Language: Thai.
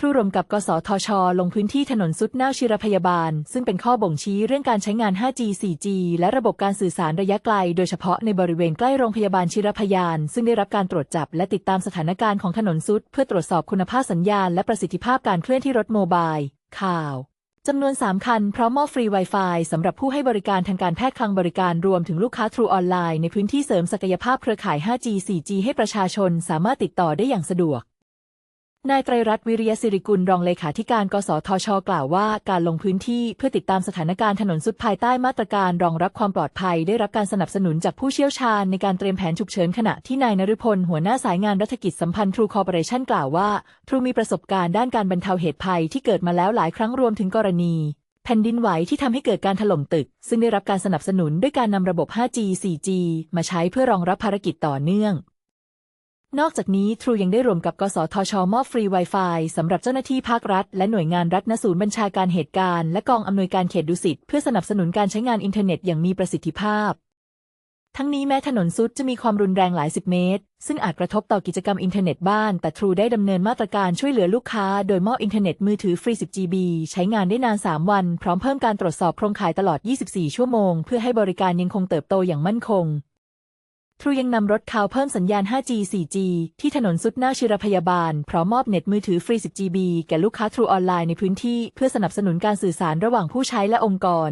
ทรูรวมกับกสทช ลงพื้นที่ถนนสุดน่าวชิรพยาบาล ซึ่งเป็นข้อบ่งชี้เรื่องการใช้งาน 5G 4G และระบบการสื่อสารระยะไกล โดยเฉพาะในบริเวณใกล้โรงพยาบาลชิรพยาน ซึ่งได้รับการตรวจจับและติดตามสถานการณ์ของถนนสุด เพื่อตรวจสอบคุณภาพสัญญาณและประสิทธิภาพการเคลื่อนที่รถโมบาย ข่าวจำนวน 3 คัน พร้อมมอบฟรี Wi-Fi สำหรับผู้ให้บริการทางการแพทย์คลังบริการรวมถึงลูกค้า True ออนไลน์ในพื้นที่เสริมศักยภาพเครือข่าย 5G 4G ให้ประชาชนสามารถติดต่อได้อย่างสะดวก นายไตรรัตน์วิริยสิริกุลรองเลขาธิการ กสทช กล่าวว่า การลงพื้นที่เพื่อติดตามสถานการณ์ถนนสุดภายใต้มาตรการรองรับความปลอดภัย ได้รับการสนับสนุนจากผู้เชี่ยวชาญในการเตรียมแผนฉุกเฉินขณะที่นายนฤพลหัวหน้าสายงานรัฐกิจสัมพันธ์ทรูคอร์ปอเรชั่นกล่าวว่าทรูมีประสบการณ์ด้านการบรรเทาเหตุภัยที่เกิดมาแล้วหลายครั้งรวมถึงกรณีแผ่นดินไหวที่ทำให้เกิดการถล่มตึก ซึ่งได้รับการสนับสนุนด้วยการนำระบบ 5G 4G มาใช้เพื่อรองรับภารกิจต่อเนื่อง นอกจากนี้ทรูยังได้รวมกับกสทช มอบฟรี Wi-Fi สำหรับเจ้าหน้าที่ภาครัฐ และหน่วยงานรัฐณศูนย์บัญชาการเหตุการณ์และกองอำนวยการเขตดุสิตเพื่อสนับสนุนการใช้งานอินเทอร์เน็ตอย่างมีประสิทธิภาพ ทั้งนี้แม้ถนนซุดจะมีความรุนแรงหลายสิบเมตร ซึ่งอาจกระทบต่อกิจกรรมอินเทอร์เน็ตบ้าน แต่ทรูได้ดำเนินมาตรการช่วยเหลือลูกค้า โดยมอบอินเทอร์เน็ตมือถือฟรี 10 GB ใช้งานได้นาน 3 วัน พร้อมเพิ่มการตรวจสอบโครงข่ายตลอด 24 ชั่วโมง เพื่อให้บริการยังคงเติบโตอย่างมั่นคง รูยังนำรถข่าวเพิ่มสัญญาณ 5G 4G ที่ถนนสุดหน้าชิรพยาบาล พร้อมมอบเน็ตมือถือฟรี 10 GB แก่ลูกค้าทรูออนไลน์ในพื้นที่ เพื่อสนับสนุนการสื่อสารระหว่างผู้ใช้และองค์กร